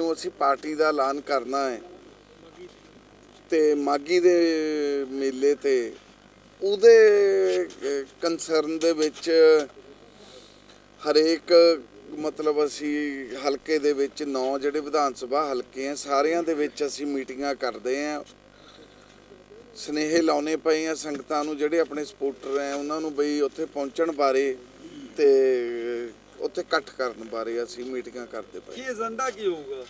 ਨੂੰ ਅਸੀਂ ਪਾਰਟੀ ਦਾ ਐਲਾਨ ਕਰਨਾ ਹੈ ਤੇ ਮਾਗੀ ਦੇ ਮੇਲੇ ਤੇ ਉਹਦੇ ਕੰਸਰਨ ਦੇ ਵਿੱਚ ਹਰੇਕ, ਮਤਲਬ ਅਸੀਂ ਹਲਕੇ ਦੇ ਵਿੱਚ ਨੌ ਜਿਹੜੇ ਵਿਧਾਨ ਸਭਾ ਹਲਕੇ ਆ, ਸਾਰਿਆਂ ਦੇ ਵਿੱਚ ਅਸੀਂ ਮੀਟਿੰਗਾਂ ਕਰਦੇ ਆ। ਸਨੇਹ ਲਾਉਣੇ ਪਏ ਆ ਸੰਗਤਾਂ ਨੂੰ ਜਿਹੜੇ ਆਪਣੇ ਸਪੋਰਟਰ ਆ, ਉਹਨਾਂ ਨੂੰ ਬਈ ਉੱਥੇ ਪਹੁੰਚਣ ਬਾਰੇ ਤੇ ਉੱਥੇ ਇਕੱਠ ਕਰਨ ਬਾਰੇ ਅਸੀਂ ਮੀਟਿੰਗਾਂ ਕਰਦੇ ਕੀ ਪਏ ਏਜੰਡਾ ਕੀ ਹੋਊਗਾ?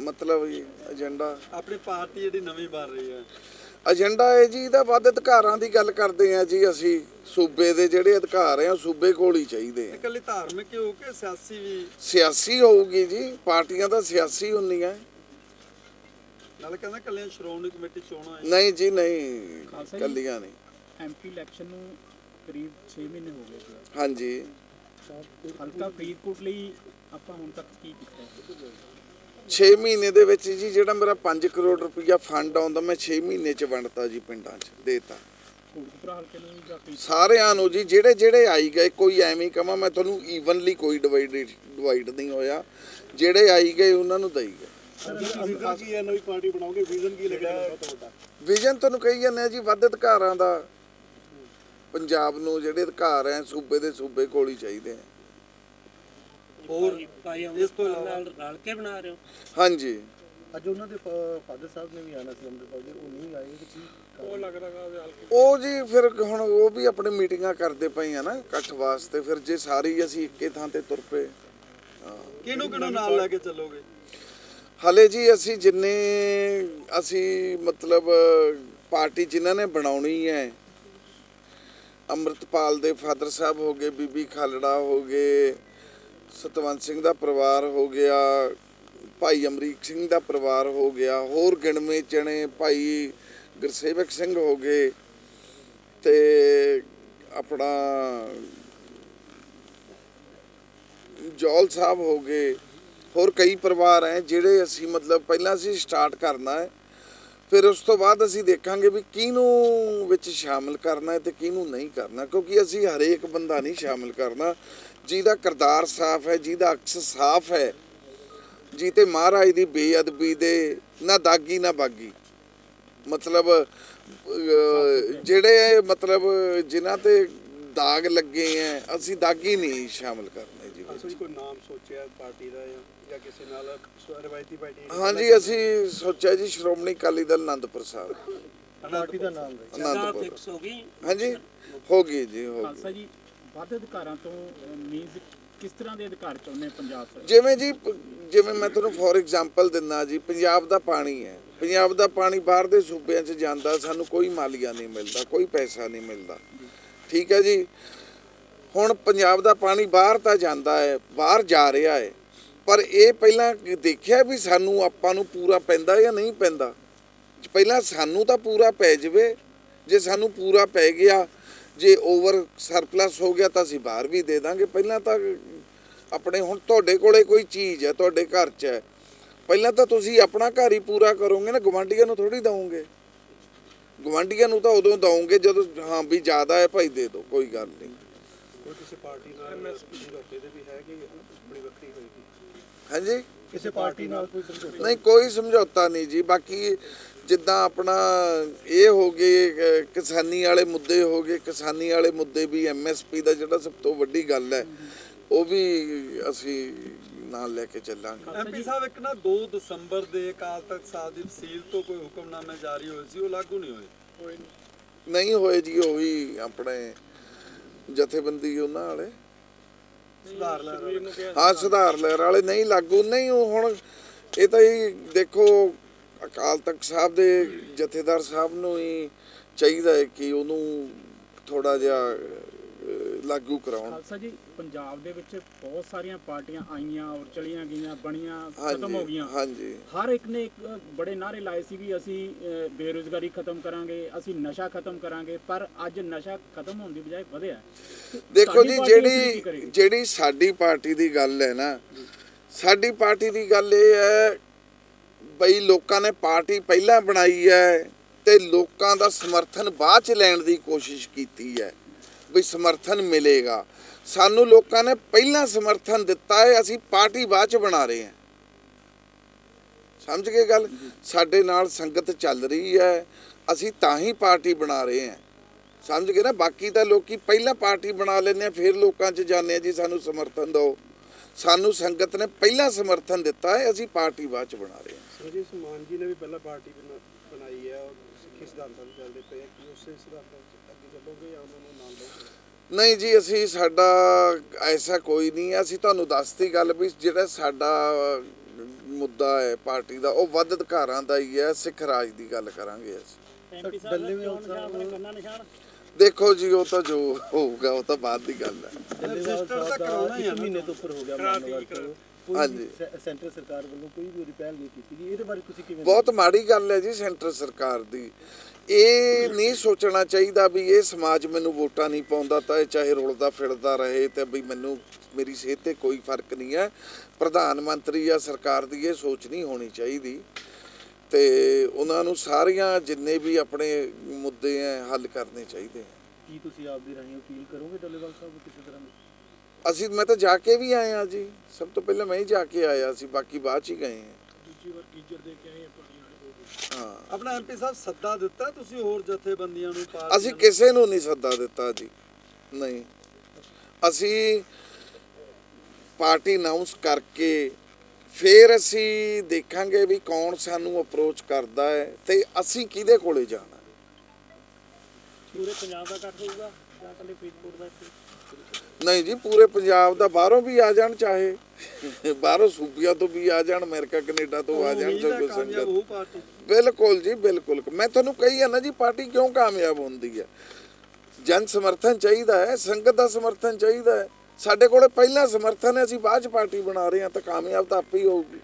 ਮਤਲਬ ਜੀ ਏਜੰਡਾ। ਆਪਣੀ ਪਾਰਟੀ ਜਿਹੜੀ ਨਵੀਂ ਬਣ ਰਹੀ ਹੈ। ਏਜੰਡਾ ਹੈ ਜੀ ਇਹਦਾ ਵੱਧ ਅਧਿਕਾਰਾਂ ਦੀ ਗੱਲ ਕਰਦੇ ਆ ਜੀ ਅਸੀਂ। ਸੂਬੇ ਦੇ ਜਿਹੜੇ ਅਧਿਕਾਰ ਆ ਸੂਬੇ ਕੋਲ ਹੀ ਚਾਹੀਦੇ ਆ। ਇਕੱਲੀ ਧਾਰਮਿਕ ਹੀ ਹੋਊ ਕਿ ਸਿਆਸੀ ਵੀ? ਸਿਆਸੀ ਹੋਊਗੀ ਜੀ ਪਾਰਟੀਆਂ ਤਾਂ ਸਿਆਸੀ ਹੁੰਦੀਆਂ। ਨਾਲ ਕਹਿੰਦਾ ਕੱਲੀਆਂ ਸ਼੍ਰੋਮਣੀ ਕਮੇਟੀ ਚੋਣਾਂ ਹੈ। ਨਹੀਂ ਜੀ ਨਹੀਂ। ਕੱਲੀਆਂ ਨਹੀਂ। ਐਮਪੀ ਇਲੈਕਸ਼ਨ ਨੂੰ ਕਰੀਬ 6 ਮਹੀਨੇ ਹੋ ਗਏ ਜੀ। ਹਾਂਜੀ। ਹਲਕਾ ਫਰੀਦਕੋਟ ਲਈ ਆਪਾਂ ਹੁਣ ਤੱਕ ਕੀ ਕੀਤਾ? ਹੈ? 6 ਮਹੀਨੇ ਦੇ ਵਿੱਚ ਜੀ ਜਿਹੜਾ ਮੇਰਾ 5 ਕਰੋੜ ਰੁਪਈਆ ਫੰਡ ਆਉਂਦਾ ਮੈਂ 6 ਮਹੀਨੇ ਚ ਵੰਡਤਾ ਜੀ ਪਿੰਡਾਂ ਚ ਦੇਤਾ। ਸਾਰਿਆਂ ਨੂੰ ਜੀ ਜਿਹੜੇ ਜਿਹੜੇ ਆਈ ਗਏ ਕੋਈ ਐਵੇਂ ਕਹਾਂ ਮੈਂ ਤੁਹਾਨੂੰ ਈਵਨਲੀ ਕੋਈ ਡਿਵਾਈਡ ਡਿਵਾਈਡ ਨਹੀਂ ਹੋਇਆ। ਜਿਹੜੇ ਆਈ ਗਏ ਉਹਨਾਂ ਨੂੰ ਦਈ ਗਏ। ਵਿਜ਼ਨ ਕੀ ਹੈ? ਨਵੀਂ ਪਾਰਟੀ ਬਣਾਓਗੇ? ਵਿਜ਼ਨ ਕੀ ਲੱਗਦਾ ਸਭ ਤੋਂ ਵੱਡਾ। ਵਿਜ਼ਨ ਤੁਹਾਨੂੰ ਕਹੀ ਜਾਂਦੇ ਆ ਜੀ ਵੱਧ ਅਧਿਕਾਰਾਂ ਦਾ। ਪੰਜਾਬ ਨੂੰ ਜਿਹੜੇ ਅਧਿਕਾਰ ਐ ਸੂਬੇ ਦੇ ਸੂਬੇ ਕੋਲ ਹੀ ਚਾਹੀਦੇ ਆ ਹੋਰ ਭਾਈ ਇਸ ਤੋਂ ਇਲਾਵਾ ਨਾਲ ਰਲ ਕੇ ਬਣਾ ਰਹੇ ਹੋ? ਹਾਂਜੀ। ਅੱਜ ਉਹਨਾਂ ਦੇ ਫਾਦਰ ਸਾਹਿਬ ਨੇ ਵੀ ਆਣਾ ਸੀ ਅੰਮ੍ਰਿਤਪਾਲ ਜੀ ਉਹ ਨਹੀਂ ਆਏ ਕਿ ਉਹ ਲੱਗਦਾ ਉਹ ਜੀ ਫਿਰ ਹੁਣ ਉਹ ਵੀ ਆਪਣੇ ਮੀਟਿੰਗਾਂ ਕਰਦੇ ਪਏ ਆ ਨਾ ਇਕੱਠ ਵਾਸਤੇ ਫਿਰ ਜੇ ਸਾਰੀ ਅਸੀਂ ਇੱਕੇ ਥਾਂ ਤੇ ਤੁਰ ਪਏ ਕਿਹਨੂੰ ਕਿਹਨੂੰ ਨਾਲ ਲੈ ਕੇ ਚੱਲੋਗੇ? ਹਲੇ ਜੀ ਅਸੀਂ ਜਿੰਨੇ ਅਸੀਂ ਮਤਲਬ ਪਾਰਟੀ ਜਿਨ੍ਹਾਂ ਨੇ ਬਣਾਉਣੀ ਹੈ ਅੰਮ੍ਰਿਤਪਾਲ ਦੇ ਫਾਦਰ ਸਾਹਿਬ ਹੋ ਗਏ, ਬੀਬੀ ਖਾਲੜਾ ਹੋ ਗਏ, ਸਤਵੰਤ ਸਿੰਘ ਦਾ ਪਰਿਵਾਰ ਹੋ ਗਿਆ, ਭਾਈ ਅਮਰੀਕ ਸਿੰਘ ਦਾ ਪਰਿਵਾਰ ਹੋ ਗਿਆ, ਹੋਰ ਗਿਣਵੇਂ ਚਣੇ ਭਾਈ ਗੁਰਸੇਵਕ ਸਿੰਘ ਹੋ ਗਏ ਤੇ ਆਪਣਾ ਜੌਲ ਸਾਹਿਬ ਹੋ ਗਏ, ਹੋਰ ਕਈ ਪਰਿਵਾਰ ਹੈ ਜਿਹੜੇ ਅਸੀਂ ਮਤਲਬ ਪਹਿਲਾਂ ਅਸੀਂ ਸਟਾਰਟ ਕਰਨਾ ਹੈ। ਫਿਰ ਉਸ ਤੋਂ ਬਾਅਦ ਅਸੀਂ ਦੇਖਾਂਗੇ ਵੀ ਕਿਹਨੂੰ ਵਿੱਚ ਸ਼ਾਮਲ ਕਰਨਾ ਹੈ ਤੇ ਕਿਹਨੂੰ ਨਹੀਂ ਕਰਨਾ, ਕਿਉਂਕਿ ਅਸੀਂ ਹਰੇਕ ਬੰਦਾ ਨਹੀਂ ਸ਼ਾਮਲ ਕਰਨਾ। ਜਿਹਦਾ ਕਿਰਦਾਰ ਸਾਫ਼ ਹੈ, ਜਿਹਦਾ ਅਕਸ ਸਾਫ਼ ਹੈ ਜੀ ਤੇ ਮਹਾਰਾਜ ਦੀ ਬੇਅਦਬੀ ਦੇ ਨਾ ਦਾਗੀ ਨਾ ਬਾਗੀ। ਮਤਲਬ ਜਿਹੜੇ ਮਤਲਬ ਜਿਨ੍ਹਾਂ ਤੇ ਦਾਗ ਲੱਗੇ ਐ ਅਸੀਂ ਦਾਗੀ ਨਹੀਂ ਸ਼ਾਮਲ ਕਰਨਾ। ਜੀ ਵਿੱਚ ਕੋਈ ਨਾਮ ਸੋਚਿਆ ਪਾਰਟੀ ਦਾ ਜਾਂ- ਜਾਂ ਕਿਸੇ ਨਾਲ ਸ- ਰਵਾਇਤੀ ਪਾਰਟੀ ਹਾਂਜੀ ਅਸੀਂ ਸੋਚਿਆ ਜੀ ਸ਼੍ਰੋਮਣੀ ਅਕਾਲੀ ਦਲ ਆਨੰਦਪੁਰ ਸਾਹਿਬ। ਪਾਰਟੀ ਦਾ ਨਾਮ ਆਨੰਦਪੁਰ ਫਿਕਸ ਹੋ ਗਈ। ਹਾਂਜੀ ਹੋ ਗਈ ਜੀ ਹੋ ਗਈ। ਖਾਲਸਾ ਜੀ ਵੱਧ ਅਧਿਕਾਰਾਂ ਤੋਂ ਮੀਨਸ ਕਿਸ ਤਰ੍ਹਾਂ ਦੇ ਅਧਿਕਾਰ ਚਾਹੁੰਦੇ ਪੰਜਾਬ ਸਰਕਾਰ? ਜਿਵੇਂ ਜੀ ਜਿਵੇਂ ਮੈਂ ਤੁਹਾਨੂੰ ਫੋਰ ਐਗਜ਼ਾਮਪਲ ਦਿੰਦਾ ਜੀ ਪੰਜਾਬ ਦਾ ਪਾਣੀ ਹੈ। ਪੰਜਾਬ ਦਾ ਪਾਣੀ ਬਾਹਰ ਦੇ ਸੂਬਿਆਂ 'ਚ ਜਾਂਦਾ ਸਾਨੂੰ ਕੋਈ ਮਾਲੀਆ ਨਹੀਂ ਮਿਲਦਾ ਕੋਈ ਪੈਸਾ ਨਹੀਂ ਮਿਲਦਾ। ਠੀਕ ਹੈ ਜੀ? ਹੁਣ ਪੰਜਾਬ ਦਾ ਪਾਣੀ ਬਾਹਰ ਤਾਂ ਜਾਂਦਾ ਹੈ, ਬਾਹਰ ਜਾ ਰਿਹਾ ਹੈ। ਪਰ ਇਹ ਪਹਿਲਾਂ ਦੇਖਿਆ ਵੀ ਸਾਨੂੰ ਆਪਾਂ ਨੂੰ ਪੂਰਾ ਪੈਂਦਾ ਜਾਂ ਨਹੀਂ ਪੈਂਦਾ? ਪਹਿਲਾਂ ਸਾਨੂੰ ਤਾਂ ਪੂਰਾ ਪੈ ਜਾਵੇ, ਜੇ ਸਾਨੂੰ ਪੂਰਾ ਪੈ ਗਿਆ, ਜੇ ਓਵਰ ਸਰਪਲਸ ਹੋ ਗਿਆ ਤਾਂ ਅਸੀਂ ਬਾਹਰ ਵੀ ਦੇ ਦਾਂਗੇ। ਪਹਿਲਾਂ ਤਾਂ ਆਪਣੇ ਹੁਣ ਤੁਹਾਡੇ ਕੋਲੇ ਕੋਈ ਚੀਜ਼ ਹੈ, ਤੁਹਾਡੇ ਘਰ 'ਚ ਹੈ। ਪਹਿਲਾਂ ਤਾਂ ਤੁਸੀਂ ਆਪਣਾ ਘਰ ਹੀ ਪੂਰਾ ਕਰੋਗੇ ਨਾ ਗਵਾਂਢੀਆਂ ਨੂੰ ਥੋੜੀ ਦਵੋਗੇ। ਗਵਾਂਢੀਆਂ ਨੂੰ ਤਾਂ ਉਦੋਂ ਦਵੋਗੇ ਜਦੋਂ, ਹਾਂ ਵੀ ਜ਼ਿਆਦਾ ਹੈ ਭਾਈ ਦੇ ਦਿਓ, ਕੋਈ ਗੱਲ ਨਹੀਂ। ਕੋਈ ਕਿਸੇ ਪਾਰਟੀ ਨਾਲ ਸਮਝੌਤੇ ਦੇ ਵੀ ਹੈ ਕਿ ਆਪਣੀ ਵੱਖਰੀ ਹੋਏਗੀ ਹਾਂਜੀ? ਕਿਸੇ ਪਾਰਟੀ ਨਾਲ ਕੋਈ ਸਮਝੌਤਾ? ਨਹੀਂ ਕੋਈ ਸਮਝੌਤਾ ਨਹੀਂ ਜੀ। ਬਾਕੀ ਜਿੱਦਾਂ ਆਪਣਾ ਇਹ ਹੋ ਗਏ ਕਿਸਾਨੀ ਵਾਲੇ ਮੁੱਦੇ ਹੋ ਗਏ। ਕਿਸਾਨੀ ਵਾਲੇ ਮੁੱਦੇ ਵੀ ਐਮਐਸਪੀ ਦਾ ਜਿਹੜਾ ਸਭ ਤੋਂ ਵੱਡੀ ਗੱਲ ਹੈ ਉਹ ਵੀ ਅਸੀਂ ਨਾਲ ਲੈ ਕੇ ਚੱਲਾਂਗੇ। ਐਮਪੀ ਸਾਹਿਬ ਇੱਕ ਨਾ 2 ਦਸੰਬਰ ਦੇ ਅਕਾਲ ਤਖਤ ਸਾਹਿਬ ਦੀ ਤਹਿਸੀਲ ਤੋਂ ਕੋਈ ਹੁਕਮਨਾਮੇ ਜਾਰੀ ਹੋਏ ਸੀ ਉਹ ਲਾਗੂ ਨਹੀਂ ਹੋਏ? ਨਹੀਂ ਹੋਏ ਜੀ ਉਹ ਵੀ ਆਪਣੇ ਜਥੇਬੰਦੀ ਉਹਨਾਂ ਵਾਲੇ। ਸੁਧਾਰ ਲੈ ਰਹੇ ਹਾਂ ਸੁਧਾਰ ਲਹਿਰ ਵਾਲੇ ਨਹੀਂ ਲਾਗੂ। ਨਹੀਂ ਉਹ ਹੁਣ ਇਹ ਤਾਂ ਹੀ ਦੇਖੋ ਅਕਾਲ ਤਖਤ ਸਾਹਿਬ ਦੇ ਜਥੇਦਾਰ ਸਾਹਿਬ ਨੂੰ ਹੀ ਚਾਹੀਦਾ ਹੈ ਕਿ ਉਹਨੂੰ ਥੋੜਾ ਜਿਹਾ ਲਾਗੂ ਕਰਾਉਣ। ਖਾਲਸਾ ਜੀ ਪੰਜਾਬ ਦੇ ਵਿੱਚ ਬਹੁਤ ਸਾਰੀਆਂ ਪਾਰਟੀਆਂ ਆਈਆਂ ਔਰ ਚਲੀਆਂ ਗਈਆਂ ਬਣੀਆਂ ਖਤਮ ਹੋ ਗਈਆਂ। ਹਾਂਜੀ। ਹਰ ਇੱਕ ਨੇ ਇੱਕ ਬੜੇ ਨਾਰੇ ਲਾਏ ਸੀ ਵੀ ਅਸੀਂ ਬੇਰੁਜ਼ਗਾਰੀ ਖਤਮ ਕਰਾਂਗੇ ਅਸੀਂ ਨਸ਼ਾ ਖਤਮ ਕਰਾਂਗੇ ਪਰ ਅੱਜ ਨਸ਼ਾ ਖਤਮ ਹੋਣ ਦੀ ਬਜਾਏ ਵਧਿਆ। ਦੇਖੋ ਜੀ ਜਿਹੜੀ? ਜਿਹੜੀ ਸਾਡੀ ਪਾਰਟੀ ਦੀ ਗੱਲ ਹੈ ਨਾ ਸਾਡੀ ਪਾਰਟੀ ਦੀ ਗੱਲ ਇਹ ਹੈ ਬਈ ਲੋਕਾਂ ਨੇ ਪਾਰਟੀ ਪਹਿਲਾਂ ਬਣਾਈ ਹੈ ਤੇ ਲੋਕਾਂ ਦਾ ਸਮਰਥਨ ਬਾਅਦ ਚ ਲੈਣ ਦੀ ਕੋਸ਼ਿਸ਼ ਕੀਤੀ ਹੈ। ਵੀ ਸਮਰਥਨ ਮਿਲੇਗਾ। ਸਾਨੂੰ ਲੋਕਾਂ ਨੇ ਪਹਿਲਾਂ ਸਮਰਥਨ ਦਿੱਤਾ ਹੈ, ਅਸੀਂ ਪਾਰਟੀ ਬਾਅਦ ਚ ਬਣਾ ਰਹੇ ਹਾਂ। ਸਮਝ ਗਏ ਗੱਲ? ਸਾਡੇ ਨਾਲ ਸੰਗਤ ਚੱਲ ਰਹੀ ਹੈ, ਅਸੀਂ ਤਾਂ ਹੀ ਪਾਰਟੀ ਬਣਾ ਰਹੇ ਹਾਂ। ਸਮਝ ਗਏ ਨਾ? ਬਾਕੀ ਤਾਂ ਲੋਕੀ ਪਹਿਲਾਂ ਪਾਰਟੀ ਬਣਾ ਲੈਂਦੇ ਆ, ਫਿਰ ਲੋਕਾਂ 'ਚ ਜਾਂਦੇ ਆ, ਜੀ ਸਾਨੂੰ ਸਮਰਥਨ ਦਿਓ। ਸਾਨੂੰ ਸੰਗਤ ਨੇ ਪਹਿਲਾਂ ਸਮਰਥਨ ਦਿੱਤਾ ਹੈ, ਅਸੀਂ ਪਾਰਟੀ ਬਾਅਦ 'ਚ ਬਣਾ ਰਹੇ ਹਾਂ। ਸੰਜੇ ਸਮਾਨ ਜੀ ਨੇ ਵੀ ਪਹਿਲਾਂ ਪਾਰਟੀ ਬਣਾ- ਬਣਾਈ ਹੈ, ਔਰ ਸਿੱਖੀ ਸਿਧਾਂਤਾਂ ਤੇ ਚੱਲਦੇ ਪਏ ਆ, ਕਿ ਉਸੇ ਸਿਧਾਂਤਾਂ ਚ ਚੱਲੋਗੇ ਜਾਂ ਉਹਨਾਂ ਨੂੰ ਨਾਲ ਲਓਗੇ? ਨਹੀਂ ਜੀ ਅਸੀਂ ਸਾਡਾ ਐਸਾ ਕੋਈ ਨਹੀਂ ਹੈ। ਅਸੀਂ ਤੁਹਾਨੂੰ ਦੱਸਤੀ ਗੱਲ ਵੀ ਜਿਹੜਾ ਸਾਡਾ ਮੁੱਦਾ ਹੈ ਪਾਰਟੀ ਦਾ ਉਹ ਵੱਧ ਅਧਿਕਾਰਾਂ ਦਾ ਹੀ ਹੈ। ਸਿੱਖ ਰਾਜ ਦੀ ਗੱਲ ਕਰਾਂਗੇ ਅਸੀਂ। ਐਮਪੀ ਕੰਨਾ ਨਿਸ਼ਾਨ? ਦੇਖੋ ਜੀ ਉਹ ਤਾਂ ਜੋ ਹੋਊਗਾ ਉਹ ਤਾਂ ਬਾਅਦ ਦੀ ਗੱਲ ਹੈ। ਡੱਲੇਵਾਲ ਰਜਿਸਟਰ ਤਾਂ ਸਾਹਿਬ ਦਾ ਕਰਾਉਣਾ ਹੀ ਆ ਇੱਕ ਨਾ ਮਹੀਨੇ ਤੋਂ। ਉੱਪਰ ਹੋ ਗਿਆ ਮਾਮਲਾ ਕੋਈ ਹਾਂਜੀ। ਵੀ ਸੈ- ਸੈਂਟਰ ਸਰਕਾਰ ਵੱਲੋਂ ਕੋਈ ਵੀ ਉਹਦੀ ਪਹਿਲ ਨਹੀਂ ਕੀਤੀ ਗਈ ਇਹਦੇ ਬਾਰੇ ਤੁਸੀਂ ਕਿਵੇਂ ਬਹੁਤ ਮਾੜੀ ਗੱਲ ਹੈ ਜੀ ਸੈਂਟਰ ਸਰਕਾਰ ਦੀ। ਇਹ ਨਹੀਂ ਸੋਚਣਾ ਚਾਹੀਦਾ ਵੀ ਇਹ ਸਮਾਜ ਮੈਨੂੰ ਵੋਟਾਂ ਨਹੀਂ ਪਾਉਂਦਾ ਤਾਂ ਇਹ ਚਾਹੇ ਰੁਲਦਾ ਫਿਰਦਾ ਰਹੇ ਤੇ ਵੀ ਮੈਨੂੰ ਮੇਰੀ ਸਿਹਤ ਤੇ ਕੋਈ ਫ਼ਰਕ ਨਹੀਂ ਹੈ। ਪ੍ਰਧਾਨ ਮੰਤਰੀ ਜਾਂ ਸਰਕਾਰ ਦੀ ਇਹ ਸੋਚ ਨਹੀਂ ਹੋਣੀ ਚਾਹੀਦੀ। ਤੇ ਉਹਨਾਂ ਨੂੰ ਸਾਰੀਆਂ ਜਿੰਨੇ ਵੀ ਆਪਣੇ ਮੁੱਦੇ ਹੈ ਹੱਲ ਕਰਨੇ ਚਾਹੀਦੇ ਹੈ ਕੀ ਤੁਸੀਂ ਆਪ ਦੀ ਰਾਹੀਂ ਅਪੀਲ ਕਰੋਗੇ ਡੱਲੇਵਾਲ ਸਾਹਿਬ ਨੂੰ ਕਿਸੇ ਤਰ੍ਹਾਂ ਦੀ? ਅਸੀਂ ਮੈਂ ਤਾਂ ਜਾ ਕੇ ਵੀ ਆਏ ਆ ਜੀ। ਸਭ ਤੋਂ ਪਹਿਲਾਂ ਮੈਂ ਹੀ ਜਾ ਕੇ ਆਇਆ ਸੀ ਬਾਕੀ ਬਾਅਦ ਚ ਹੀ ਗਏ ਹਾਂ ਦੂਜੀ ਵਾਰ ਟੀਚਰ ਦੇ ਕੇ ਆਏ ਆਪਾਂ ਹਾਂ। ਆਪਣਾ ਐਮਪੀ ਸਾਹਿਬ ਸੱਦਾ ਦਿੱਤਾ ਤੁਸੀਂ ਹੋਰ ਜਥੇਬੰਦੀਆਂ ਨੂੰ ਪਾਰਟੀਆਂ ਅਸੀਂ? ਕਿਸੇ ਨੂੰ ਨਹੀਂ ਸੱਦਾ ਦਿੱਤਾ ਜੀ ਨਹੀਂ। ਅਸੀਂ ਪਾਰਟੀ ਅਨਾਉਂਸ ਕਰਕੇ ਫਿਰ ਅਸੀਂ ਦੇਖਾਂਗੇ ਵੀ ਕੌਣ ਸਾਨੂੰ ਅਪਰੋਚ ਕਰਦਾ ਹੈ ਤੇ ਅਸੀਂ ਕਿਹਦੇ ਕੋਲੇ ਜਾਣਾ ਪੂਰੇ ਪੰਜਾਬ ਦਾ ਇਕੱਠ ਹੋਊਗਾ ਜਾਂ ਕੱਲੇ ਫਰੀਦਕੋਟ ਦਾ ਨਹੀਂ ਜੀ ਪੂਰੇ ਪੰਜਾਬ ਦਾ ਬਾਹਰੋਂ ਵੀ ਆ ਜਾਣ ਚਾਹੇ ਬਾਹਰੋਂ ਸੂਬੀਆਂ ਤੋਂ ਵੀ ਆ ਜਾਣ ਅਮਰੀਕਾ ਕੈਨੇਡਾ ਤੋਂ ਆ ਜਾਣ ਹੈ ਕਾਮਯਾਬ ਸੰਗਤ ਬਿਲਕੁਲ ਜੀ ਬਿਲਕੁਲ। ਮੈਂ ਤੁਹਾਨੂੰ ਕਹੀ ਆ ਨਾ ਜੀ ਪਾਰਟੀ ਕਿਉਂ ਕਾਮਯਾਬ ਹੁੰਦੀ ਹੈ? ਜਨ ਸਮਰਥਨ ਚਾਹੀਦਾ ਹੈ ਸੰਗਤ ਦਾ ਸਮਰਥਨ ਚਾਹੀਦਾ ਹੈ। ਸਾਡੇ ਕੋਲੇ ਪਹਿਲਾਂ ਸਮਰਥਨ ਹੈ, ਅਸੀਂ ਬਾਅਦ ਚ ਪਾਰਟੀ ਬਣਾ ਰਹੇ ਹਾਂ, ਤਾਂ ਕਾਮਯਾਬ ਤਾਂ ਆਪੇ ਹੀ ਹੋਊਗੀ।